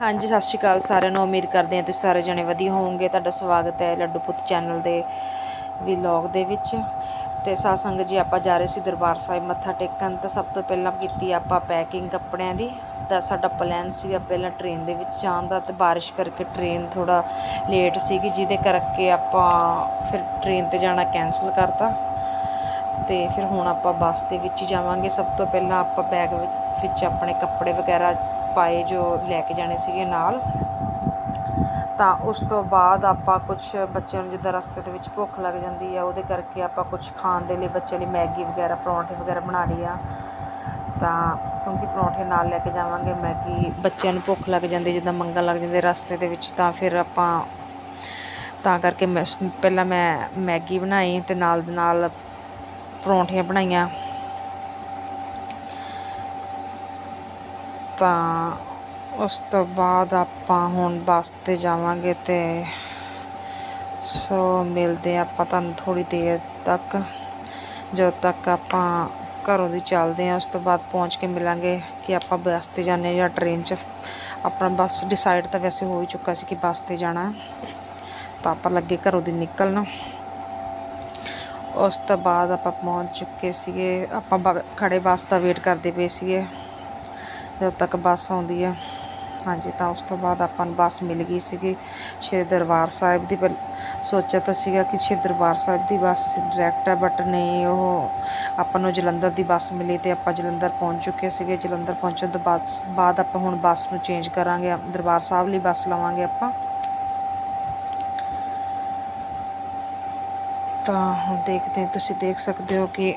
ਹਾਂਜੀ, ਸਤਿ ਸ਼੍ਰੀ ਅਕਾਲ ਸਾਰਿਆਂ ਨੂੰ। ਉਮੀਦ ਕਰਦੇ ਹਾਂ ਤੁਸੀਂ ਸਾਰੇ ਜਣੇ ਵਧੀਆ ਹੋਵੋਗੇ। ਤੁਹਾਡਾ ਸਵਾਗਤ ਹੈ ਲੱਡੂ ਪੁੱਤ ਚੈਨਲ ਦੇ ਵਲੌਗ ਦੇ ਵਿੱਚ। ਤੇ ਸਾਧ ਸੰਗਤ ਜੀ, ਆਪਾਂ ਜਾ ਰਹੇ ਸੀ ਦਰਬਾਰ ਸਾਹਿਬ ਮੱਥਾ ਟੇਕਣ। ਤਾਂ ਸਭ ਤੋਂ ਪਹਿਲਾਂ ਕੀਤੀ ਆਪਾਂ ਪੈਕਿੰਗ ਕੱਪੜਿਆਂ ਦੀ। ਤਾਂ ਸਾਡਾ ਪਲਾਨ ਸੀਗਾ ਪਹਿਲਾਂ ਟ੍ਰੇਨ ਦੇ ਵਿੱਚ ਜਾਣ ਦਾ। ਤੇ ਬਾਰਿਸ਼ ਕਰਕੇ ਟ੍ਰੇਨ ਥੋੜਾ ਲੇਟ ਸੀਗੀ, ਜਿਹਦੇ ਕਰਕੇ ਆਪਾਂ ਫਿਰ ਟ੍ਰੇਨ ਤੇ ਜਾਣਾ ਕੈਨਸਲ ਕਰਤਾ। ਤੇ ਫਿਰ ਹੁਣ ਆਪਾਂ ਬੱਸ ਦੇ ਵਿੱਚ ਹੀ ਜਾਵਾਂਗੇ। ਸਭ ਤੋਂ ਪਹਿਲਾਂ ਆਪਾਂ ਬੈਗ ਵਿੱਚ ਵਿੱਚ ਆਪਣੇ ਕੱਪੜੇ ਵਗੈਰਾ ਪਾਏ ਜੋ ਲੈ ਕੇ ਜਾਣੇ ਸੀਗੇ ਨਾਲ। ਤਾਂ ਉਸ ਤੋਂ ਬਾਅਦ ਆਪਾਂ ਕੁਝ ਬੱਚਿਆਂ ਨੂੰ ਜਿੱਦਾਂ ਰਸਤੇ ਦੇ ਵਿੱਚ ਭੁੱਖ ਲੱਗ ਜਾਂਦੀ ਆ, ਉਹਦੇ ਕਰਕੇ ਆਪਾਂ ਕੁਝ ਖਾਣ ਦੇ ਲਈ ਬੱਚਿਆਂ ਲਈ ਮੈਗੀ ਵਗੈਰਾ, ਪਰੌਂਠੇ ਵਗੈਰਾ ਬਣਾ ਲਈ ਆ। ਤਾਂ ਕਿਉਂਕਿ ਪਰੌਂਠੇ ਨਾਲ ਲੈ ਕੇ ਜਾਵਾਂਗੇ, ਮੈਗੀ ਬੱਚਿਆਂ ਨੂੰ ਭੁੱਖ ਲੱਗ ਜਾਂਦੀ, ਜਿੱਦਾਂ ਮੰਗਣ ਲੱਗ ਜਾਂਦੇ ਰਸਤੇ ਦੇ ਵਿੱਚ, ਤਾਂ ਫਿਰ ਆਪਾਂ ਤਾਂ ਕਰਕੇ ਮੈਂ ਪਹਿਲਾਂ ਮੈਂ ਮੈਗੀ ਬਣਾਈ ਤੇ ਨਾਲ ਦੇ ਨਾਲ ਪਰੌਂਠੀਆਂ ਬਣਾਈਆਂ। ਤਾਂ ਉਸ ਤੋਂ ਬਾਅਦ ਆਪਾਂ ਹੁਣ ਬੱਸ ਤੇ ਜਾਵਾਂਗੇ ਤੇ ਸੋ ਮਿਲਦੇ ਹਾਂ ਆਪਾਂ ਤੁਹਾਨੂੰ ਥੋੜੀ ਦੇਰ ਤੱਕ। ਜਦੋਂ ਤੱਕ ਆਪਾਂ ਘਰੋਂ ਦੀ ਚੱਲਦੇ ਹਾਂ, ਉਸ ਤੋਂ ਬਾਅਦ ਪਹੁੰਚ ਕੇ ਮਿਲਾਂਗੇ ਕਿ ਆਪਾਂ ਬੱਸ ਤੇ ਜਾਂਦੇ ਜਾਂ ਟ੍ਰੇਨ 'ਚ। ਆਪਣਾ ਬੱਸ ਡਿਸਾਈਡ ਤਾਂ ਵੈਸੇ ਹੋ ਹੀ ਚੁੱਕਾ ਸੀ ਕਿ ਬੱਸ ਤੇ ਜਾਣਾ। ਤਾਂ ਆਪਾਂ ਲੱਗੇ ਘਰੋਂ ਦੀ ਨਿਕਲਣ। ਉਸ ਤੋਂ ਬਾਅਦ ਆਪਾਂ ਪਹੁੰਚ ਚੁੱਕੇ ਸੀਗੇ। ਆਪਾਂ ਬ- ਖੜੇ ਬੱਸ ਦਾ ਵੇਟ ਕਰਦੇ ਪਏ ਸੀਗੇ। ਜਦੋਂ ਤੱਕ ਬੱਸ ਆਉਂਦੀ ਹੈ ਹਾਂਜੀ, ਤਾਂ ਉਸ ਤੋਂ ਬਾਅਦ ਆਪਾਂ ਨੂੰ ਬੱਸ ਮਿਲ ਗਈ ਸੀਗੀ। ਸ਼੍ਰੀ ਦਰਬਾਰ ਸਾਹਿਬ ਦੀ ਪਰ ਸੋਚਿਆ ਤਾਂ ਸੀਗਾ ਕਿ ਸ਼੍ਰੀ ਦਰਬਾਰ ਸਾਹਿਬ ਦੀ ਬੱਸ ਡਾਇਰੈਕਟ ਹੈ ਬਟ ਨਹੀਂ, ਉਹ ਆਪਾਂ ਨੂੰ ਜਲੰਧਰ ਦੀ ਬੱਸ ਮਿਲੀ ਤੇ ਆਪਾਂ ਜਲੰਧਰ ਪਹੁੰਚ ਚੁੱਕੇ ਸੀਗੇ। ਜਲੰਧਰ ਪਹੁੰਚਣ ਤੋਂ ਬਾਅਦ ਬਾਅਦ ਆਪਾਂ ਹੁਣ ਬੱਸ ਨੂੰ ਚੇਂਜ ਕਰਾਂਗੇ। ਦਰਬਾਰ ਸਾਹਿਬ ਲਈ ਬੱਸ ਲਵਾਂਗੇ ਆਪਾਂ। ਤਾਂ ਹੁਣ ਦੇਖਦੇ ਤੁਸੀਂ ਦੇਖ ਸਕਦੇ ਹੋ ਕਿ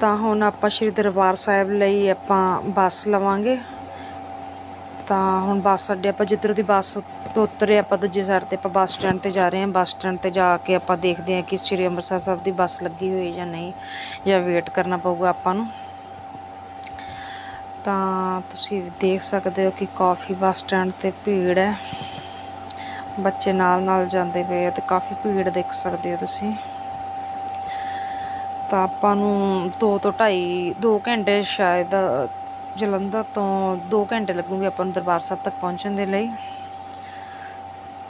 ਤਾਂ ਹੁਣ ਆਪਾਂ ਸ਼੍ਰੀ ਦਰਬਾਰ ਸਾਹਿਬ ਲਈ ਆਪਾਂ ਬੱਸ ਲਵਾਂਗੇ। ਤਾਂ ਹੁਣ ਬੱਸ ਅੱਡੇ ਆਪਾਂ ਜਿੱਧਰੋਂ ਦੀ ਬੱਸ ਤੋਂ ਉਤਰੇ ਆਪਾਂ ਦੂਜੀ ਸਾਈਡ ਤੇ ਆਪਾਂ ਬੱਸ ਸਟੈਂਡ ਤੇ ਜਾ ਰਹੇ ਹਾਂ। ਬੱਸ ਸਟੈਂਡ ਤੇ ਜਾ ਕੇ ਆਪਾਂ ਦੇਖਦੇ ਹਾਂ ਕਿ ਸ਼੍ਰੀ ਅੰਮ੍ਰਿਤਸਰ ਸਾਹਿਬ ਦੀ ਬੱਸ ਲੱਗੀ ਹੋਈ ਜਾਂ ਨਹੀਂ, ਜਾਂ ਵੇਟ ਕਰਨਾ ਪਊਗਾ ਆਪਾਂ ਨੂੰ। ਤਾਂ ਤੁਸੀਂ ਦੇਖ ਸਕਦੇ ਹੋ ਕਿ ਕਾਫੀ ਬੱਸ ਸਟੈਂਡ ਤੇ ਭੀੜ ਹੈ। ਬੱਚੇ ਨਾਲ ਨਾਲ ਜਾਂਦੇ ਪਏ ਆ ਤੇ ਕਾਫੀ ਭੀੜ ਦੇਖ ਸਕਦੇ ਹੋ ਤੁਸੀਂ। ਤਾਂ ਆਪਾਂ ਨੂੰ 2 ਤੋਂ 2.5 2 ਘੰਟੇ ਸ਼ਾਇਦ, ਜਲੰਧਰ ਤੋਂ 2 ਘੰਟੇ ਲੱਗੂਗੇ ਆਪਾਂ ਨੂੰ ਦਰਬਾਰ ਸਾਹਿਬ ਤੱਕ ਪਹੁੰਚਣ ਦੇ ਲਈ।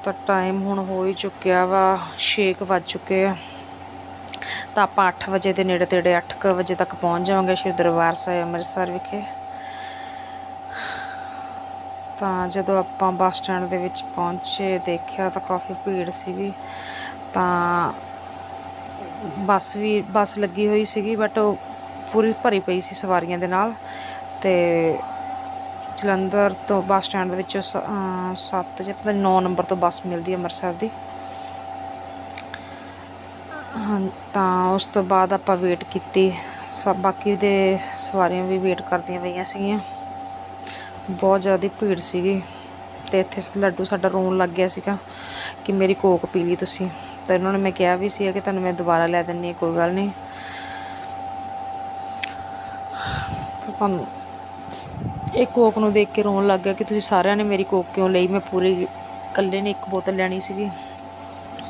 ਤਾਂ ਟਾਈਮ ਹੁਣ ਹੋ ਹੀ ਚੁੱਕਿਆ ਵਾ 6 ਕੁ ਵੱਜ ਚੁੱਕੇ ਆ। ਤਾਂ ਆਪਾਂ 8 ਵਜੇ ਦੇ ਨੇੜੇ ਤੇੜੇ 8 ਕੁ ਵਜੇ ਤੱਕ ਪਹੁੰਚ ਜਾਵਾਂਗੇ ਸ਼੍ਰੀ ਦਰਬਾਰ ਸਾਹਿਬ ਅੰਮ੍ਰਿਤਸਰ ਵਿਖੇ। ਤਾਂ ਜਦੋਂ ਆਪਾਂ ਬੱਸ ਸਟੈਂਡ ਦੇ ਵਿੱਚ ਪਹੁੰਚੇ, ਦੇਖਿਆ ਤਾਂ ਕਾਫੀ ਭੀੜ ਸੀਗੀ। ਤਾਂ ਬੱਸ ਵੀ, ਬੱਸ ਲੱਗੀ ਹੋਈ ਸੀਗੀ ਬਟ ਉਹ ਪੂਰੀ ਭਰੀ ਪਈ ਸੀ ਸਵਾਰੀਆਂ ਦੇ ਨਾਲ ਤੇ ਜਲੰਧਰ ਤੋਂ ਬੱਸ ਸਟੈਂਡ ਦੇ ਵਿੱਚੋਂ 7 ਜਾਂ ਪਤਾ 9 ਨੰਬਰ ਤੋਂ ਬੱਸ ਮਿਲਦੀ ਹੈ ਅੰਮ੍ਰਿਤਸਰ ਦੀ। ਹਾਂ, ਤਾਂ ਉਸ ਤੋਂ ਬਾਅਦ ਆਪਾਂ ਵੇਟ ਕੀਤੀ। ਸਭ ਬਾਕੀ ਦੇ ਸਵਾਰੀਆਂ ਵੀ ਵੇਟ ਕਰਦੀਆਂ ਪਈਆਂ ਸੀਗੀਆਂ। ਬਹੁਤ ਜ਼ਿਆਦਾ ਭੀੜ ਸੀਗੀ ਤੇ ਇੱਥੇ ਲੱਡੂ ਸਾਡਾ ਰੋਣ ਲੱਗ ਗਿਆ ਸੀਗਾ ਕਿ ਮੇਰੀ ਕੋਕ ਪੀ ਲਈ ਤੁਸੀਂ। ਤਾਂ ਇਹਨਾਂ ਨੇ ਮੈਂ ਕਿਹਾ ਵੀ ਸੀ ਕਿ ਤੁਹਾਨੂੰ ਮੈਂ ਦੁਬਾਰਾ ਲੈ ਦਿੰਨੀ ਹਾਂ, ਕੋਈ ਗੱਲ ਨਹੀਂ। ਤੁਹਾਨੂੰ ਇਹ ਕੋਕ ਨੂੰ ਦੇਖ ਕੇ ਰੋਣ ਲੱਗ ਗਿਆ ਕਿ ਤੁਸੀਂ ਸਾਰਿਆਂ ਨੇ ਮੇਰੀ ਕੋਕ ਕਿਉਂ ਲਈ? ਮੈਂ ਪੂਰੀ ਇਕੱਲੇ ਨੇ ਇੱਕ ਬੋਤਲ ਲੈਣੀ ਸੀਗੀ।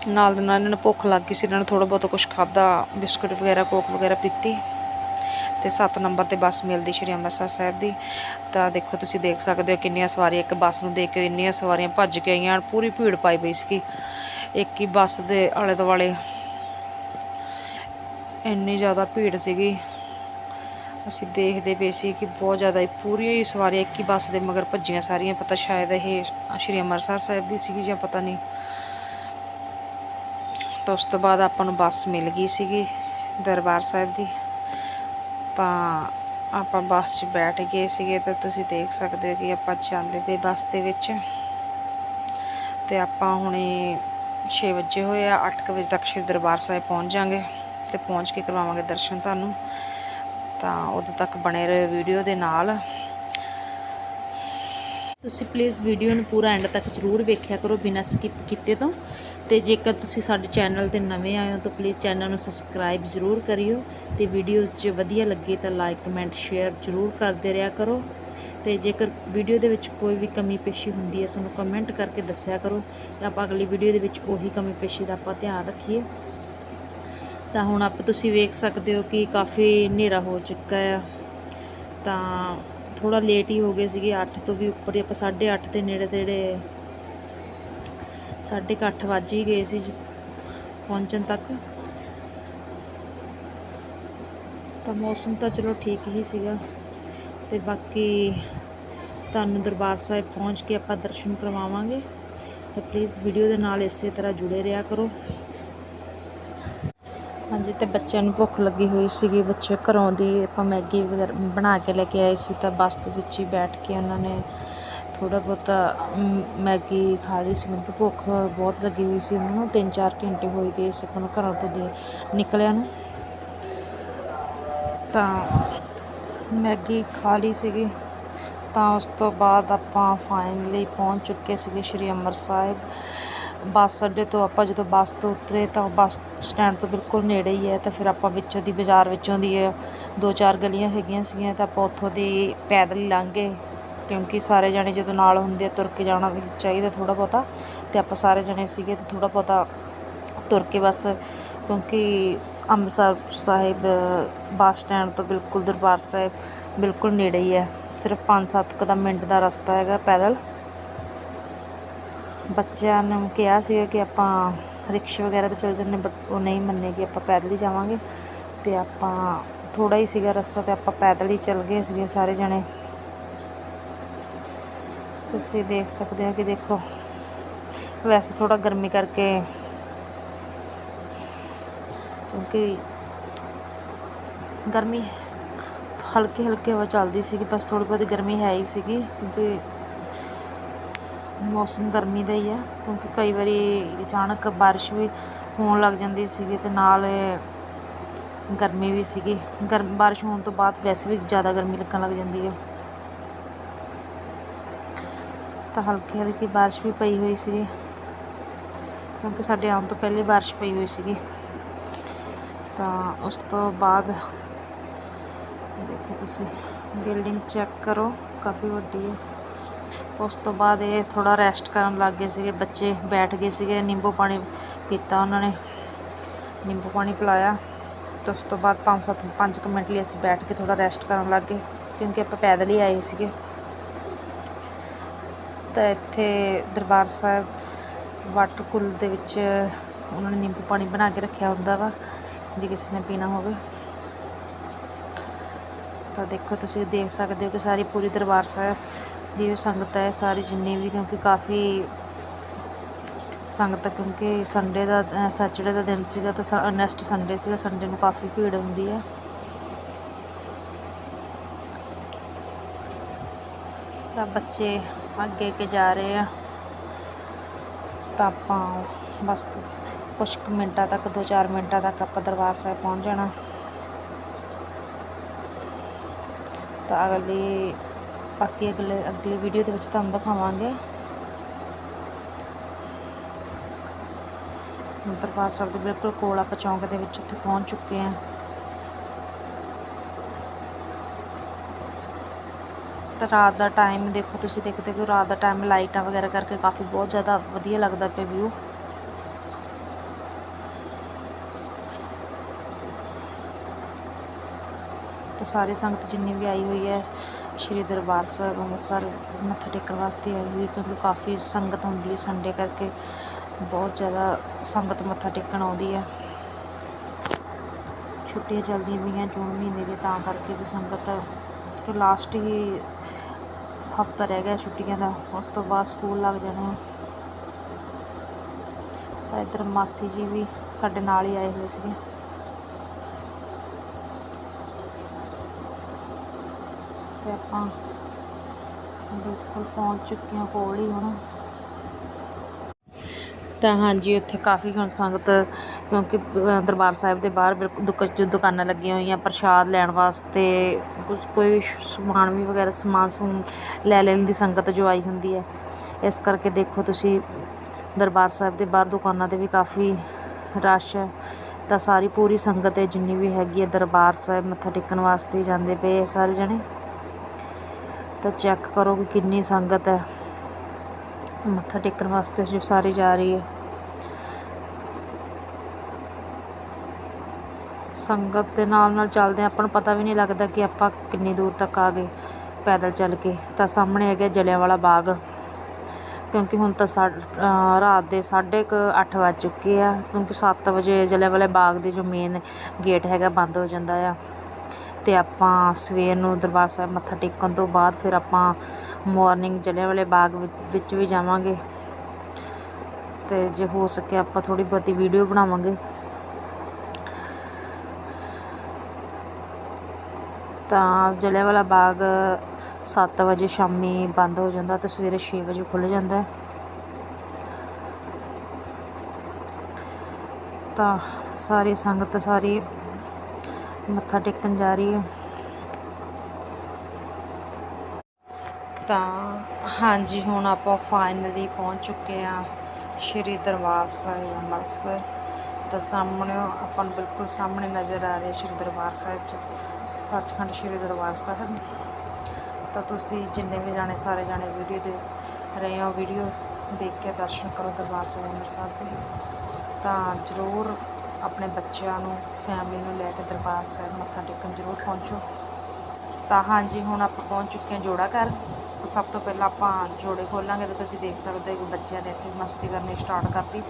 ਨਾਲ ਦੇ ਨਾਲ ਇਹਨਾਂ ਨੂੰ ਭੁੱਖ ਲੱਗ ਗਈ ਸੀ, ਇਹਨਾਂ ਨੇ ਥੋੜਾ ਬਹੁਤ ਕੁਝ ਖਾਦਾ ਬਿਸਕੁਟ ਵਗੈਰਾ, ਕੋਕ ਵਗੈਰਾ ਪੀਤੀ। ਤੇ 7 ਨੰਬਰ ਤੇ ਬੱਸ ਮਿਲਦੀ ਸ਼੍ਰੀ ਅੰਮ੍ਰਿਤਸਰ ਸਾਹਿਬ ਦੀ। ਤਾਂ ਦੇਖੋ, ਤੁਸੀਂ ਦੇਖ ਸਕਦੇ ਹੋ ਕਿੰਨੀਆਂ ਸਵਾਰੀਆਂ ਇੱਕ ਬੱਸ ਨੂੰ ਦੇਖ ਕੇ ਇੰਨੀਆਂ ਸਵਾਰੀਆਂ ਭੱਜ ਕੇ ਆਈਆਂ, ਪੂਰੀ ਭੀੜ ਪਾਈ ਪਈ ਸੀਗੀ। ਇੱਕ ਹੀ ਬੱਸ ਦੇ ਆਲੇ ਦੁਆਲੇ। ਇੰਨੀ ਜ਼ਿਆਦਾ ਭੀੜ ਸੀਗੀ। ਅਸੀਂ ਦੇਖਦੇ ਪਏ ਸੀ ਕਿ ਬਹੁਤ ਜ਼ਿਆਦਾ ਹੀ, ਪੂਰੀਆਂ ਹੀ ਸਵਾਰੀਆਂ ਇੱਕ ਹੀ ਬੱਸ ਦੇ ਮਗਰ ਭੱਜੀਆਂ ਸਾਰੀਆਂ। ਪਤਾ ਸ਼ਾਇਦ ਇਹ ਸ਼੍ਰੀ ਅੰਮ੍ਰਿਤਸਰ ਸਾਹਿਬ ਦੀ ਸੀਗੀ ਜਾਂ ਪਤਾ ਨਹੀਂ। ਤਾਂ ਉਸ ਤੋਂ ਬਾਅਦ ਆਪਾਂ ਨੂੰ ਬੱਸ ਮਿਲ ਗਈ ਸੀਗੀ ਦਰਬਾਰ ਸਾਹਿਬ ਦੀ। ਤਾਂ ਆਪਾਂ ਬੱਸ 'ਚ ਬੈਠ ਗਏ ਸੀਗੇ ਤਾਂ ਤੁਸੀਂ ਦੇਖ ਸਕਦੇ ਹੋ ਕਿ ਆਪਾਂ ਜਾਂਦੇ ਪਏ ਬੱਸ ਦੇ ਵਿੱਚ। ਤੇ ਆਪਾਂ ਹੁਣੇ 6 ਵਜੇ ਹੋਏ ਆ 8 ਵਜੇ ਤੱਕ ਸ਼੍ਰੀ ਦਰਬਾਰ ਸਾਹਿਬ ਪਹੁੰਚ ਜਾਾਂਗੇ ਤੇ ਪਹੁੰਚ ਕੇ ਕਰਵਾਵਾਂਗੇ ਦਰਸ਼ਨ ਤੁਹਾਨੂੰ। ਤਾਂ ਉਦੋਂ ਤੱਕ ਬਣੇ ਰਹੋ ਵੀਡੀਓ ਦੇ ਨਾਲ। ਤੁਸੀਂ ਪਲੀਜ਼ ਵੀਡੀਓ ਨੂੰ ਪੂਰਾ ਐਂਡ ਤੱਕ ਜ਼ਰੂਰ ਵੇਖਿਆ ਕਰੋ ਬਿਨਾਂ ਸਕਿਪ ਕੀਤੇ ਤੋਂ। ਤੇ ਜੇਕਰ ਤੁਸੀਂ ਸਾਡੇ ਚੈਨਲ ਤੇ ਨਵੇਂ ਆਏ ਹੋ ਤਾਂ ਪਲੀਜ਼ ਚੈਨਲ ਨੂੰ ਸਬਸਕ੍ਰਾਈਬ ਜ਼ਰੂਰ ਕਰਿਓ ਤੇ ਵੀਡੀਓਜ਼ ਜੇ ਵਧੀਆ ਲੱਗੇ ਤਾਂ ਲਾਈਕ ਕਮੈਂਟ ਸ਼ੇਅਰ ਜ਼ਰੂਰ ਕਰਦੇ ਰਿਹਾ ਕਰੋ। ਤੇ ਜੇਕਰ ਵੀਡੀਓ ਦੇ ਵਿੱਚ ਕੋਈ ਵੀ ਕਮੀ ਪੇਸ਼ੀ ਹੁੰਦੀ ਹੈ, ਸਾਨੂੰ ਕਮੈਂਟ ਕਰਕੇ ਦੱਸਿਆ ਕਰੋ ਕਿ ਆਪਾਂ ਅਗਲੀ ਵੀਡੀਓ ਦੇ ਵਿੱਚ ਉਹੀ ਕਮੀ ਪੇਸ਼ੀ ਦਾ ਆਪਾਂ ਧਿਆਨ ਰੱਖੀਏ। ਤਾਂ ਹੁਣ ਆਪ ਤੁਸੀਂ ਵੇਖ ਸਕਦੇ ਹੋ ਕਿ ਕਾਫੀ ਹਨੇਰਾ ਹੋ ਚੁੱਕਾ ਆ। ਤਾਂ ਥੋੜਾ ਲੇਟ ਹੀ ਹੋ ਗਏ ਸੀਗੇ 8 ਤੋਂ ਵੀ ਉੱਪਰ ਹੀ ਆਪਾਂ 8:30 ਦੇ ਨੇੜੇ ਤੇੜੇ ਸਾਢੇ ਕੁ ਅੱਠ ਵੱਜ ਹੀ ਗਏ ਸੀ ਪਹੁੰਚਣ ਤੱਕ। ਤਾਂ ਮੌਸਮ ਤਾਂ ਚਲੋ ਠੀਕ ਹੀ ਸੀਗਾ। ਤੇ ਬਾਕੀ ਤੁਹਾਨੂੰ ਦਰਬਾਰ ਸਾਹਿਬ ਪਹੁੰਚ ਕੇ ਆਪਾਂ ਦਰਸ਼ਨ ਕਰਵਾਵਾਂਗੇ। ਤਾਂ ਪਲੀਜ਼ ਵੀਡੀਓ ਦੇ ਨਾਲ ਇਸੇ ਤਰ੍ਹਾਂ ਜੁੜੇ ਰਿਹਾ ਕਰੋ। ਹਾਂਜੀ, ਤੇ ਬੱਚਿਆਂ ਨੂੰ ਭੁੱਖ ਲੱਗੀ ਹੋਈ ਸੀਗੀ। ਬੱਚੇ ਘਰੋਂ ਦੀ ਆਪਾਂ ਮੈਗੀ ਵਗੈਰਾ ਬਣਾ ਕੇ ਲੈ ਕੇ ਆਏ ਸੀ ਤਾਂ ਬੱਸ ਦੇ ਵਿੱਚ ਹੀ ਬੈਠ ਕੇ ਉਹਨਾਂ ਨੇ ਥੋੜਾ ਬਹੁਤਾ ਮੈਗੀ ਖਾ ਲਈ ਸੀ। ਕਿਉਂਕਿ ਭੁੱਖ ਬਹੁਤ ਲੱਗੀ ਹੋਈ ਸੀ। ਉਹਨਾਂ ਨੂੰ 3-4 ਘੰਟੇ ਹੋਏ ਗਏ ਸੀ ਆਪਾਂ ਨੂੰ ਘਰੋਂ ਤੋਂ ਦੇ ਨਿਕਲਿਆ ਨੂੰ। ਤਾਂ ਮੈਗੀ ਖਾ ਲਈ ਸੀਗੀ। ਤਾਂ ਉਸ ਤੋਂ ਬਾਅਦ ਆਪਾਂ ਫਾਈਨਲੀ ਪਹੁੰਚ ਚੁੱਕੇ ਸੀਗੇ ਸ਼੍ਰੀ ਅੰਮ੍ਰਿਤਸਰ ਸਾਹਿਬ। ਬੱਸ ਅੱਡੇ ਤੋਂ ਆਪਾਂ ਜਦੋਂ ਬੱਸ ਤੋਂ ਉਤਰੇ ਤਾਂ ਬੱਸ ਸਟੈਂਡ ਤੋਂ ਬਿਲਕੁਲ ਨੇੜੇ ਹੀ ਹੈ। ਤਾਂ ਫਿਰ ਆਪਾਂ ਵਿੱਚੋਂ ਦੀ ਬਾਜ਼ਾਰ ਵਿੱਚੋਂ ਦੀ ਇਹ ਦੋ ਚਾਰ ਗਲੀਆਂ ਹੈਗੀਆਂ ਸੀਗੀਆਂ ਤਾਂ ਆਪਾਂ ਉੱਥੋਂ ਦੀ ਪੈਦਲ ਹੀ ਲੰਘ ਗਏ। ਕਿਉਂਕਿ ਸਾਰੇ ਜਣੇ ਜਦੋਂ ਨਾਲ ਹੁੰਦੇ ਆ, ਤੁਰ ਕੇ ਜਾਣਾ ਵੀ ਚਾਹੀਦਾ ਥੋੜਾ ਬਹੁਤਾ। ਤੇ ਆਪਾਂ ਸਾਰੇ ਜਣੇ ਸੀਗੇ ਤੇ ਥੋੜਾ ਬਹੁਤਾ ਤੁਰ ਕੇ ਬਸ, ਕਿਉਂਕਿ ਅੰਮ੍ਰਿਤਸਰ ਸਾਹਿਬ, ਬੱਸ ਸਟੈਂਡ ਤੋਂ ਬਿਲਕੁਲ ਦਰਬਾਰ ਸਾਹਿਬ ਬਿਲਕੁਲ ਨੇੜੇ ਹੀ ਹੈ। ਸਿਰਫ 5-7 ਕਦਮ ਮਿੰਟ ਦਾ ਰਸਤਾ ਹੈਗਾ ਪੈਦਲ। ਬੱਚਿਆਂ ਨੂੰ ਕਿਹਾ ਸੀਗਾ ਕਿ ਆਪਾਂ ਰਿਕਸ਼ੇ ਵਗੈਰਾ ਤੇ ਚੱਲ ਜੰਨੇ ਬਟ ਉਹ ਨਹੀਂ ਮੰਨੇ ਕਿ ਆਪਾਂ ਪੈਦਲ ਹੀ ਜਾਵਾਂਗੇ। ਤੇ ਆਪਾਂ ਥੋੜਾ ਹੀ ਸੀਗਾ ਰਸਤਾ ਤੇ ਆਪਾਂ ਪੈਦਲ ਹੀ ਚੱਲ ਗਏ ਸੀਗੇ ਸਾਰੇ ਜਣੇ। ਤੁਸੀਂ ਦੇਖ ਸਕਦੇ ਹੋ ਕਿ ਦੇਖੋ, ਵੈਸੇ ਥੋੜਾ ਗਰਮੀ ਕਰਕੇ ਕਿਉਂਕਿ ਗਰਮੀ ਹਲਕੀ ਹਲਕੀ ਹਵਾ ਚੱਲਦੀ ਸੀਗੀ, ਬਸ ਥੋੜ੍ਹੀ ਬਹੁਤੀ ਗਰਮੀ ਹੈ ਹੀ ਸੀਗੀ, ਕਿਉਂਕਿ ਮੌਸਮ ਗਰਮੀ ਦਾ ਹੀ ਹੈ ਕਿਉਂਕਿ ਕਈ ਵਾਰੀ ਅਚਾਨਕ ਬਾਰਿਸ਼ ਵੀ ਹੋਣ ਲੱਗ ਜਾਂਦੀ ਸੀਗੀ ਤੇ ਨਾਲ ਗਰਮੀ ਵੀ ਸੀਗੀ। ਗਰਮ ਬਾਰਿਸ਼ ਹੋਣ ਤੋਂ ਬਾਅਦ ਵੈਸੇ ਵੀ ਜ਼ਿਆਦਾ ਗਰਮੀ ਲੱਗਣ ਲੱਗ ਜਾਂਦੀ ਹੈ ਤਾਂ ਹਲਕੀ ਹਲਕੀ ਬਾਰਿਸ਼ ਵੀ ਪਈ ਹੋਈ ਸੀਗੀ, ਕਿਉਂਕਿ ਸਾਡੇ ਆਉਣ ਤੋਂ ਪਹਿਲੇ ਬਾਰਿਸ਼ ਪਈ ਹੋਈ ਸੀਗੀ। ਤਾਂ ਉਸ ਤੋਂ ਬਾਅਦ ਦੇਖੋ ਤੁਸੀਂ ਬਿਲਡਿੰਗ ਚੈੱਕ ਕਰੋ, ਕਾਫੀ ਵੱਡੀ ਹੈ। ਉਸ ਤੋਂ ਬਾਅਦ ਇਹ ਥੋੜਾ ਰੈਸਟ ਕਰਨ ਲੱਗ ਗਏ ਸੀਗੇ, ਬੱਚੇ ਬੈਠ ਗਏ ਸੀਗੇ, ਨਿੰਬੂ ਪਾਣੀ ਪੀਤਾ ਉਹਨਾਂ ਨੇ, ਨਿੰਬੂ ਪਾਣੀ ਪਿਲਾਇਆ। ਤੇ ਉਸ ਤੋਂ ਬਾਅਦ 5-7 5 ਕੁ ਮਿੰਟ ਲਈ ਅਸੀਂ ਬੈਠ ਕੇ ਥੋੜਾ ਰੈਸਟ ਕਰਨ ਲੱਗ ਗਏ, ਕਿਉਂਕਿ ਆਪਾਂ ਪੈਦਲ ਹੀ ਆਏ ਸੀਗੇ। ਤਾਂ ਇੱਥੇ ਦਰਬਾਰ ਸਾਹਿਬ ਵਾਟਰ ਕੂਲ ਦੇ ਵਿੱਚ ਉਹਨਾਂ ਨੇ ਨਿੰਬੂ ਪਾਣੀ ਬਣਾ ਕੇ ਰੱਖਿਆ ਹੁੰਦਾ ਵਾ। ਜੇ ਕਿਸੇ ਨੇ ਪੀਣਾ ਹੋਵੇ। ਤਾਂ ਦੇਖੋ, ਤੁਸੀਂ ਦੇਖ ਸਕਦੇ ਹੋ ਕਿ ਸਾਰੀ ਪੂਰੀ ਦਰਬਾਰ ਸਾਹਿਬ ਦੀ ਜੋ ਸੰਗਤ ਹੈ, ਸਾਰੀ ਜਿੰਨੀ ਵੀ, ਕਿਉਂਕਿ ਕਾਫੀ ਸੰਗਤ ਕਿਉਂਕਿ ਸੰਡੇ ਦਾ ਸੈਚਰਡੇ ਦਾ ਦਿਨ ਸੀਗਾ, ਤਾਂ ਨੈਕਸਟ ਸੰਡੇ ਸੀਗਾ ਸੰਡੇ ਨੂੰ ਕਾਫੀ ਭੀੜ ਹੁੰਦੀ ਹੈ। ਤਾਂ ਬੱਚੇ ਅੱਗੇ ਅੱਗੇ ਜਾ ਰਹੇ ਆ। ਤਾਂ ਆਪਾਂ ਬਸ ਕੁਛ ਕੁ ਮਿੰਟਾਂ ਤੱਕ 2-4 ਮਿੰਟਾਂ ਤੱਕ ਆਪਾਂ ਦਰਬਾਰ ਸਾਹਿਬ ਪਹੁੰਚ ਜਾਣਾ। ਤਾਂ ਅਗਲੀ, ਬਾਕੀ ਅਗਲੇ, ਅਗਲੀ ਵੀਡੀਓ ਦੇ ਵਿੱਚ ਤੁਹਾਨੂੰ ਦਿਖਾਵਾਂਗੇ। ਦਰਬਾਰ ਸਾਹਿਬ ਦੇ ਬਿਲਕੁਲ ਕੋਲ ਆਪਾਂ ਚੌਂਕ ਦੇ ਵਿੱਚ ਉੱਥੇ ਪਹੁੰਚ ਚੁੱਕੇ ਹਾਂ। ਤਾਂ ਰਾਤ ਦਾ ਟਾਈਮ ਦੇਖੋ ਤੁਸੀਂ ਦੇਖਦੇ ਹੋ, ਰਾਤ ਦਾ ਟਾਈਮ ਲਾਈਟਾਂ ਵਗੈਰਾ ਕਰਕੇ ਕਾਫੀ ਬਹੁਤ ਜ਼ਿਆਦਾ ਵਧੀਆ ਲੱਗਦਾ ਪਿਆ ਵਿਊ ਸਾਰੇ ਸੰਗਤ ਜਿੰਨੀ ਵੀ ਆਈ ਹੋਈ ਹੈ, ਸ਼੍ਰੀ ਦਰਬਾਰ ਸਾਹਿਬ, ਅੰਮ੍ਰਿਤਸਰ, ਮੱਥਾ ਟੇਕਣ ਵਾਸਤੇ ਆਈ ਹੋਈ ਕਿਉਂਕਿ ਕਾਫੀ ਸੰਗਤ ਹੁੰਦੀ ਹੈ ਸੰਡੇ ਕਰਕੇ। ਬਹੁਤ ਜ਼ਿਆਦਾ ਸੰਗਤ ਮੱਥਾ ਟੇਕਣ ਆਉਂਦੀ ਹੈ। ਛੁੱਟੀਆਂ ਚੱਲਦੀਆਂ ਪਈਆਂ ਜੂਨ ਮਹੀਨੇ ਦੀ ਤਾਂ ਕਰਕੇ ਵੀ ਸੰਗਤ ਕਿ ਲਾਸਟ ਹੀ ਹਫਤਾ ਰਹਿ ਗਿਆ ਛੁੱਟੀਆਂ ਦਾ, ਉਸ ਤੋਂ ਬਾਅਦ ਸਕੂਲ ਲੱਗ ਜਾਣੇ ਤਾਂ ਇੱਧਰ ਮਾਸੀ ਜੀ ਵੀ ਸਾਡੇ ਨਾਲ ਹੀ ਆਏ ਹੋਏ ਸੀਗੇ। ਤੇ ਆਪਾਂ ਬਿਲਕੁਲ ਪਹੁੰਚ ਚੁੱਕੇ ਹਾਂ ਕੋਲ ਹੀ ਹੁਣ। ਤਾਂ ਹਾਂਜੀ, ਉੱਥੇ ਕਾਫੀ ਹੁਣ ਸੰਗਤ, ਕਿਉਂਕਿ ਦਰਬਾਰ ਸਾਹਿਬ ਦੇ ਬਾਹਰ ਬਿਲਕੁਲ ਦੁਕ- ਜੋ ਦੁਕਾਨਾਂ ਲੱਗੀਆਂ ਹੋਈਆਂ, ਪ੍ਰਸ਼ਾਦ ਲੈਣ ਵਾਸਤੇ ਕੁਝ ਕੋਈ ਸਮਾਨ ਵੀ ਵਗੈਰਾ, ਸਮਾਨ ਸਮੂਨ ਲੈ ਲੈਣ ਦੀ ਸੰਗਤ ਜੋ ਆਈ ਹੁੰਦੀ ਹੈ। ਇਸ ਕਰਕੇ ਦੇਖੋ ਤੁਸੀਂ, ਦਰਬਾਰ ਸਾਹਿਬ ਦੇ ਬਾਹਰ ਦੁਕਾਨਾਂ 'ਤੇ ਵੀ ਕਾਫੀ ਰਸ਼ ਹੈ। ਤਾਂ ਸਾਰੀ ਪੂਰੀ ਸੰਗਤ ਹੈ, ਜਿੰਨੀ ਵੀ ਹੈਗੀ ਹੈ, ਦਰਬਾਰ ਸਾਹਿਬ ਮੱਥਾ ਟੇਕਣ ਵਾਸਤੇ ਜਾਂਦੇ ਪਏ ਆ ਸਾਰੇ ਜਣੇ। ਤਾਂ ਚੈੱਕ ਕਰੋ ਕਿ ਕਿੰਨੀ ਸੰਗਤ ਹੈ। ਮੱਥਾ ਟੇਕਣ ਵਾਸਤੇ ਜੋ ਸਾਰੀ ਜਾ ਰਹੀ ਹੈ। ਸੰਗਤ ਦੇ ਨਾਲ ਨਾਲ ਚੱਲਦੇ ਆਪਾਂ ਨੂੰ ਪਤਾ ਵੀ ਨਹੀਂ ਲੱਗਦਾ ਕਿ ਆਪਾਂ ਕਿੰਨੀ ਦੂਰ ਤੱਕ ਆ ਗਏ ਪੈਦਲ ਚੱਲ ਕੇ। ਤਾਂ ਸਾਹਮਣੇ ਹੈਗਾ ਜਲਿਆਂਵਾਲਾ ਬਾਗ। ਕਿਉਂਕਿ ਹੁਣ ਤਾਂ ਸਾ ਰਾਤ ਦੇ ਸਾਢੇ ਕੁ ਅੱਠ ਵੱਜ ਚੁੱਕੇ ਆ। ਕਿਉਂਕਿ 7 ਵਜੇ ਜਲਿਆਂਵਾਲੇ ਬਾਗ ਦੇ ਜੋ ਮੇਨ ਗੇਟ ਹੈਗਾ ਬੰਦ ਹੋ ਜਾਂਦਾ ਆ। ਅਤੇ ਆਪਾਂ ਸਵੇਰ ਨੂੰ ਦਰਬਾਰ ਸਾਹਿਬ ਮੱਥਾ ਟੇਕਣ ਤੋਂ ਬਾਅਦ ਫਿਰ ਆਪਾਂ ਮੋਰਨਿੰਗ ਜਲ੍ਹਿਆਂਵਾਲੇ ਬਾਗ ਵਿੱਚ ਵੀ ਜਾਵਾਂਗੇ। ਤੇ ਜੇ ਹੋ ਸਕੇ ਆਪਾਂ ਥੋੜੀ ਬਹੁਤੀ ਵੀਡੀਓ ਬਣਾਵਾਂਗੇ। ਤਾਂ ਜਲ੍ਹਿਆਂਵਾਲਾ ਬਾਗ 7 ਵਜੇ ਸ਼ਾਮੀ ਬੰਦ ਹੋ ਜਾਂਦਾ ਤੇ ਸਵੇਰੇ 6 ਵਜੇ ਖੁੱਲ੍ਹ ਜਾਂਦਾ। ਤਾਂ ਸਾਰੀ ਸੰਗਤ ਸਾਰੀ ਮੱਥਾ ਟੇਕਣ ਜਾ ਰਹੀ ਹੈ। ਤਾਂ ਹਾਂਜੀ, ਹੁਣ ਆਪਾਂ ਫਾਈਨਲੀ ਪਹੁੰਚ ਚੁੱਕੇ ਆ ਸ਼੍ਰੀ ਦਰਬਾਰ ਸਾਹਿਬ। ਅੰਮ੍ਰਿਤਸਰ ਤਾਂ ਸਾਹਮਣੇ ਆਪਾਂ ਨੂੰ ਬਿਲਕੁਲ ਸਾਹਮਣੇ ਨਜ਼ਰ ਆ ਰਿਹਾ ਸ਼੍ਰੀ ਦਰਬਾਰ ਸਾਹਿਬ ਚ- ਸੱਚਖੰਡ ਸ਼੍ਰੀ ਦਰਬਾਰ ਸਾਹਿਬ। ਤਾਂ ਤੁਸੀਂ ਜਿੰਨੇ ਵੀ ਜਾਣੇ, ਸਾਰੇ ਜਾਣੇ ਵੀਡੀਓ ਦੇ ਰਹੇ ਹੋ ਵੀਡੀਓ ਦੇਖ ਕੇ ਦਰਸ਼ਨ ਕਰੋ ਦਰਬਾਰ ਸਾਹਿਬ ਅੰਮ੍ਰਿਤਸਰ ਦੇ। ਤਾਂ ਜ਼ਰੂਰ ਆਪਣੇ ਬੱਚਿਆਂ ਨੂੰ ਫੈਮਿਲੀ ਨੂੰ ਲੈ ਕੇ ਦਰਬਾਰ ਸਾਹਿਬ ਮੱਥਾ ਟੇਕਣ ਜ਼ਰੂਰ ਪਹੁੰਚੋ। ਤਾਂ ਹਾਂਜੀ, ਹੁਣ ਆਪਾਂ ਪਹੁੰਚ ਚੁੱਕੇ ਹਾਂ ਜੋੜਾ ਘਰ। ਤਾਂ ਸਭ ਤੋਂ ਪਹਿਲਾਂ ਆਪਾਂ ਜੋੜੇ ਖੋਲਾਂਗੇ ਤਾਂ ਤੁਸੀਂ ਦੇਖ ਸਕਦੇ ਹੋ ਕਿ ਬੱਚਿਆਂ ਨੇ ਇੱਥੇ ਮਸਤੀ ਕਰਨੀ ਸਟਾਰਟ ਕਰਤੀ।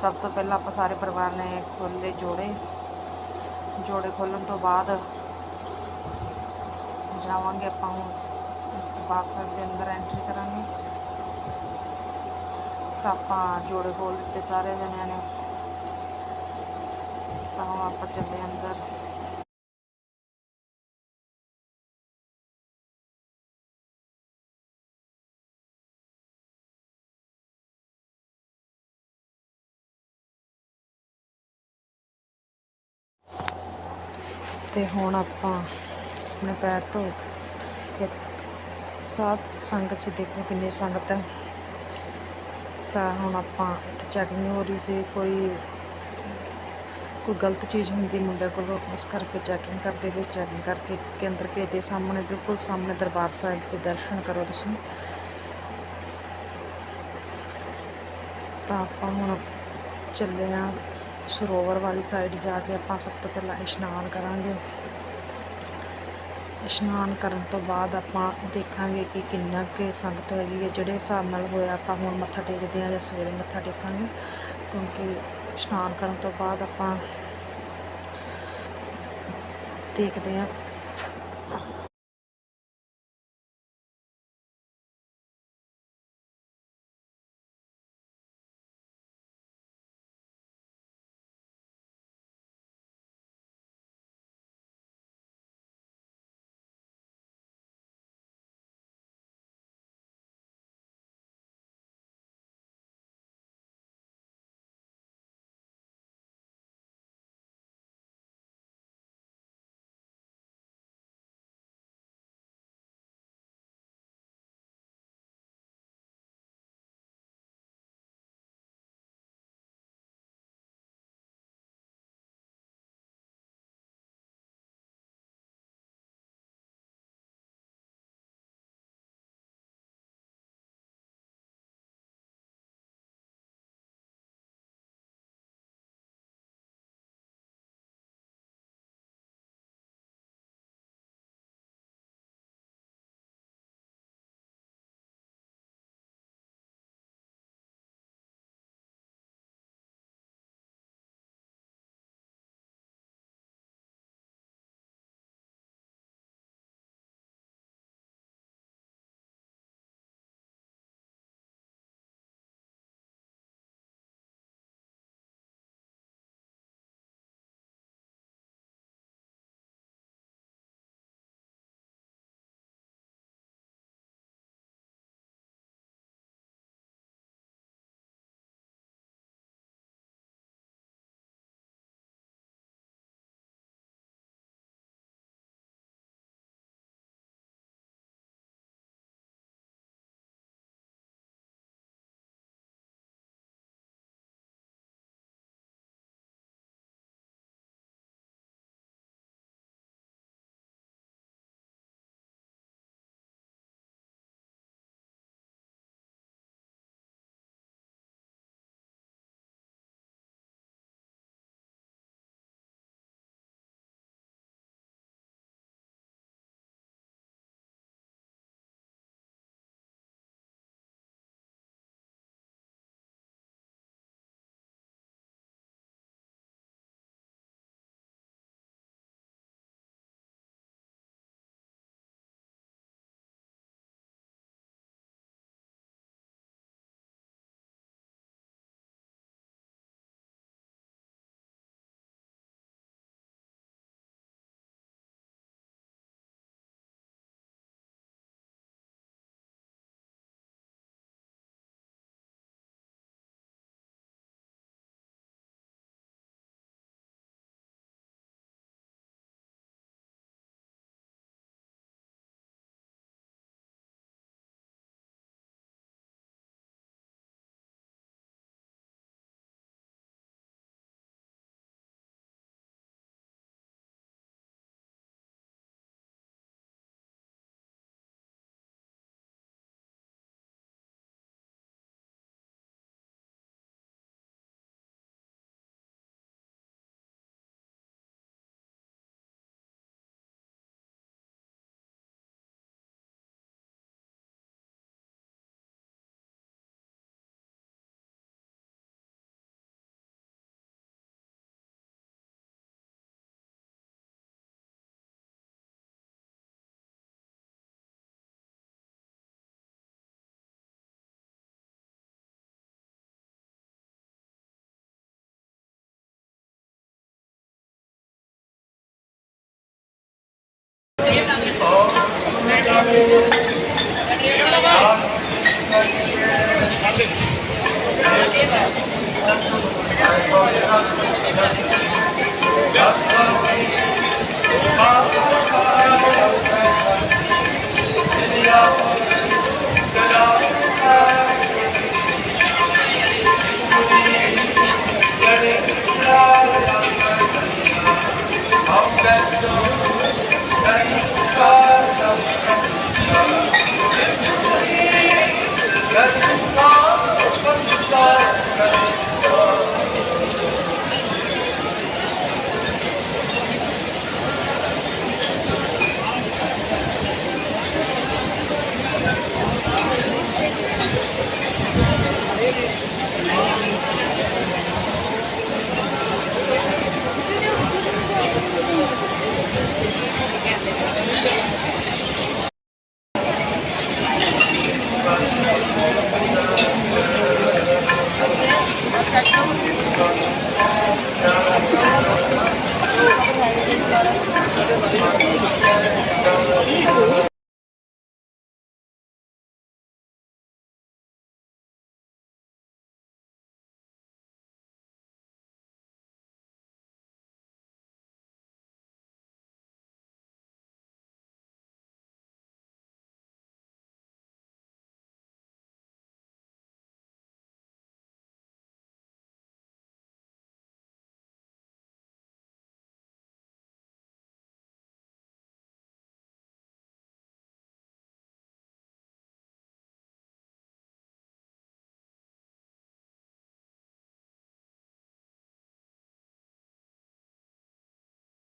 ਸਭ ਤੋਂ ਪਹਿਲਾਂ ਆਪਾਂ ਸਾਰੇ ਪਰਿਵਾਰ ਨੇ ਖੋਲੇ ਜੋੜੇ। ਜੋੜੇ ਖੋਲਣ ਤੋਂ ਬਾਅਦ ਜਾਵਾਂਗੇ ਆਪਾਂ ਹੁਣ ਦਰਬਾਰ ਸਾਹਿਬ ਦੇ ਅੰਦਰ ਐਂਟਰੀ ਕਰਾਂਗੇ। ਤਾਂ ਆਪਾਂ ਜੋੜੇ ਖੋਲ ਦਿੱਤੇ ਸਾਰੇ ਜਣਿਆਂ ਨੇ। ਹੁਣ ਆਪਾਂ ਚੱਲੇ ਅੰਦਰ। ਤੇ ਹੁਣ ਆਪਾਂ ਆਪਣੇ ਪੈਰ ਧੋ ਕੇ ਸਾਧ ਸੰਗਤ ਚ ਦੇਖੋ ਕਿੰਨੀ ਸੰਗਤ ਹੈ। ਤਾਂ ਹੁਣ ਆਪਾਂ ਇੱਥੇ ਚੈਕਿੰਗ ਹੋ ਰਹੀ ਸੀ, ਕੋਈ ਕੋਈ ਗਲਤ ਚੀਜ਼ ਹੁੰਦੀ ਮੁੰਡੇ ਕੋਲ, ਉਸ ਕਰਕੇ ਚੈਕਿੰਗ ਕਰਦੇ ਵੀ ਚੈਕਿੰਗ ਕਰਕੇ ਕੇ ਅੰਦਰ ਭੇਜਦੇ ਸਾਹਮਣੇ, ਬਿਲਕੁਲ ਸਾਹਮਣੇ ਦਰਬਾਰ ਸਾਹਿਬ ਦੇ ਦਰਸ਼ਨ ਕਰੋ ਤੁਸੀਂ। ਤਾਂ ਆਪਾਂ ਹੁਣ ਚੱਲੇ ਆ ਸਰੋਵਰ ਵਾਲੀ ਸਾਈਡ ਜਾ ਕੇ ਆਪਾਂ ਸਭ ਤੋਂ ਪਹਿਲਾਂ ਇਸ਼ਨਾਨ ਕਰਾਂਗੇ। ਇਸ਼ਨਾਨ ਕਰਨ ਤੋਂ ਬਾਅਦ ਆਪਾਂ ਦੇਖਾਂਗੇ ਕਿ ਕਿੰਨਾ ਕੁ ਸੰਗਤ ਹੈਗੀ ਹੈ। ਜਿਹੜੇ ਹਿਸਾਬ ਨਾਲ ਹੋਇਆ, ਆਪਾਂ ਹੁਣ ਮੱਥਾ ਟੇਕਦੇ ਹਾਂ ਜਾਂ ਸਵੇਰੇ ਮੱਥਾ ਟੇਕਾਂਗੇ, ਕਿਉਂਕਿ ਇਸ਼ਨਾਨ ਕਰਨ ਤੋਂ ਬਾਅਦ ਆਪਾਂ ਦੇਖਦੇ ਹਾਂ।